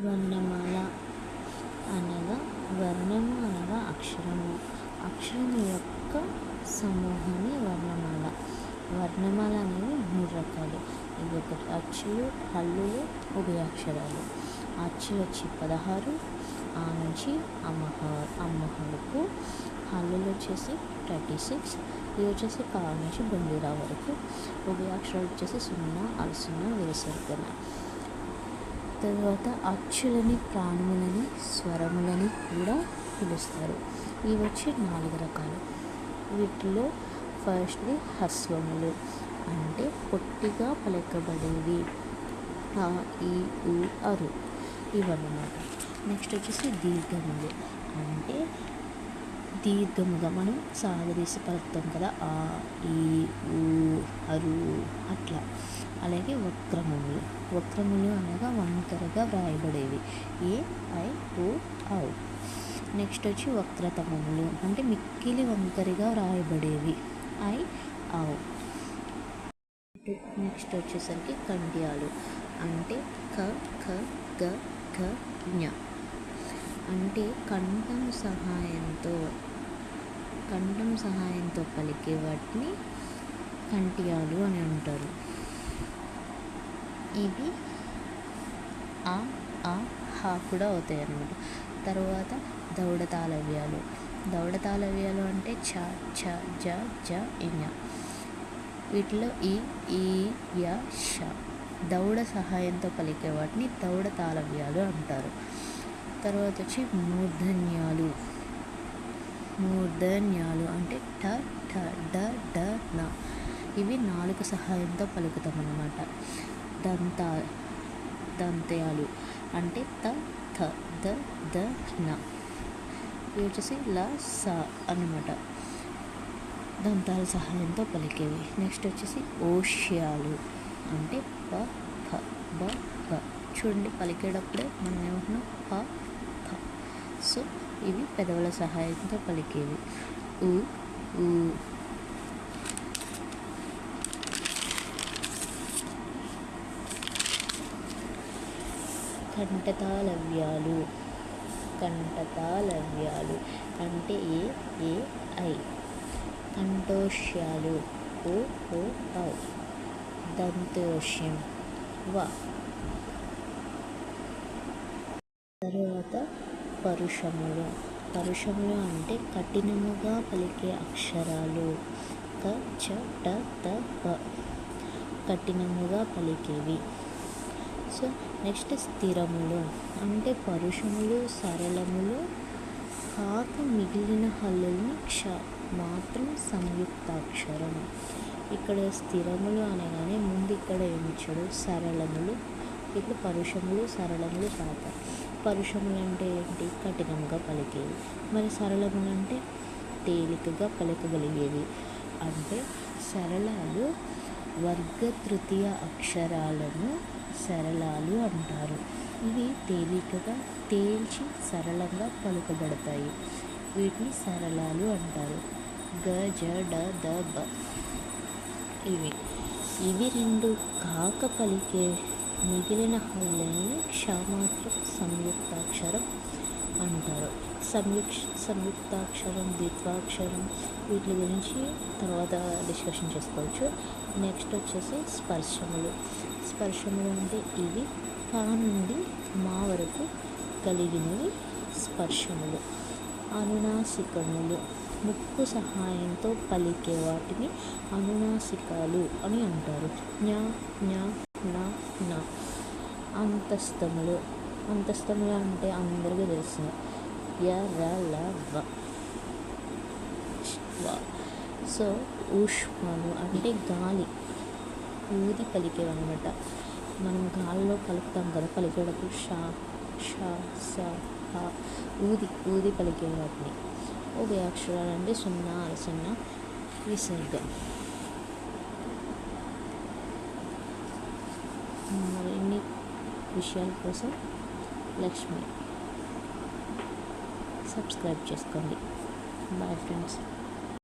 వర్ణమాల అనగా వర్ణము అనగా అక్షరము అక్షరం యొక్క సమూహాన్ని వర్ణమాల. వర్ణమాల అనేవి మూడు రకాలు ఇవి ఒకటి. అచ్చులు హల్లులు ఉభయాక్షరాలు. అచ్చులు వచ్చి పదహారు ఆ నుంచి అమ్మహ అమ్మహలకు. హల్లులు వచ్చేసి థర్టీ సిక్స్ ఇవి వచ్చేసి కా నుంచి బొందిరా వరకు. ఉభయాక్షరాలు వచ్చేసి సున్నా అలసున్నా విరసర్గన తర్వాత అచ్చులని ప్రాణములని స్వరములని కూడా పిలుస్తారు. ఇవి వచ్చి నాలుగు రకాలు. వీటిలో ఫస్ట్ది హస్వములు అంటే పొట్టిగా పలకబడేవి. ఆ ఈ ఉ అరు ఇవన్నమాట. నెక్స్ట్ వచ్చేసి దీర్ఘములు అంటే దీర్ఘముగా మనం సాగదీసి పలుకుతాం కదా. ఆ ఈ ఊ వక్రములు. వక్రములు అనగా వంకరగా వ్రాయబడేవి. ఏ ఐ ఓ ఔ. నెక్స్ట్ వచ్చి వక్రతమములు అంటే మిక్కిలి వంకరిగా వ్రాయబడేవి. ఐ ఔ. నెక్స్ట్ వచ్చేసరికి కండ్యాలు అంటే క ఖ గ ఘ జ్ఞ అంటే కంఠం సహాయంతో కంఠం సహాయంతో పలికే వాటిని కంటియాలు అని అంటారు. ఇవి ఆ ఆ హా కూడా అవుతాయి అన్నమాట తర్వాత దౌడ తాళవ్యాలు దౌడ తాళవ్యాలు అంటే ఛ ఛ జ జ ఇఞ వీటిలో ఈ ఈ య ష. దౌడ సహాయంతో పలికే వాటిని దౌడ తాళవ్యాలు అంటారు. తర్వాత వచ్చి మూర్ధన్యాలు. మూర్ధన్యాలు అంటే ట ఠ డ డ న. ఇవి నాలుగు సహాయంతో పలుకుతాం అన్నమాట దంత దంత్యాలు అంటే త థ ద ద న. ఇవి వచ్చేసి ల స అనమాట దంతాల సహాయంతో పలికేవి. నెక్స్ట్ వచ్చేసి ఓష్యాలు. అంటే ప ఫ బ బ చూడండి పలికేటప్పుడే మనం ఏమంటున్నాం? ప ఫ సో ఇవి పెదవుల సహాయంతో పలికేవి. ఊ ఊ కంఠతాళవ్యాలు. కంఠతాళవ్యాలు అంటే ఏ ఏ ఐ. కంఠోష్యాలు. ఓ ఓ ఔ. దంతోష్యం. వ. తరువాత పరుషములు. పరుషములు అంటే కఠినముగా పలికే అక్షరాలు. క చ ట త ప. కఠినముగా పలికేవి. సో నెక్స్ట్ స్థిరములు. అంటే పరుషములు సరళములు కాక మిగిలిన హల్లుల్ని క్ష మాత్రం సంయుక్తాక్షరం. ఇక్కడ స్థిరములు అనగానే ముందు ఇక్కడ ఏమిచ్చాడు సరళములు. ఇక్కడ పరుషములు సరళములు కాక పరుషములు అంటే ఏంటి? కఠినంగా పలికేవి. మరి సరళములు అంటే తేలికగా పలకగలిగేవి. అంటే సరళాలు వర్గ తృతీయ అక్షరాలను సరళాలు అంటారు. ఇవి తేలికగా తేల్చి సరళంగా పలుకబడతాయి. వీటిని సరళాలు అంటారు. గ జ డ ద బ. ఇవి. ఇవి రెండు కాక పలికే మిగిలిన హల్లని క్షమాత్రం సంయుక్తాక్షరం అంటారు. సంయుక్ష సంయుక్తాక్షరం ద్విత్వాక్షరం వీటి గురించి తర్వాత డిస్కషన్ చేసుకోవచ్చు. నెక్స్ట్ వచ్చేసి స్పర్శములు. స్పర్శములు అంటే ఇవి కా నుండి మా వరకు కలిగినవి స్పర్శములు అనునాసికములు. ముక్కు సహాయంతో పలికే వాటిని అనునాసికాలు అని అంటారు. జ్ఞా జ్ఞా నా నా అంతస్తములు అంతస్తములు అంటే అందరికీ తెలిసిన య ర ల వ. సో ఊష్మాలు అంటే గాలి. ఊది పలికేవన్నమాట. మనం గాల్లో కలుపుతాం కదా పలికేటప్పుడు షా షా స హ ఊది ఊది పలికే వాటిని. ఉభయ అక్షరాలు అంటే సున్నా అరసున్నా విసర్గ. మరిన్ని విషయాల కోసం లక్ష్మి. సబ్స్క్రైబ్ చేసుకోండి. Bye friends.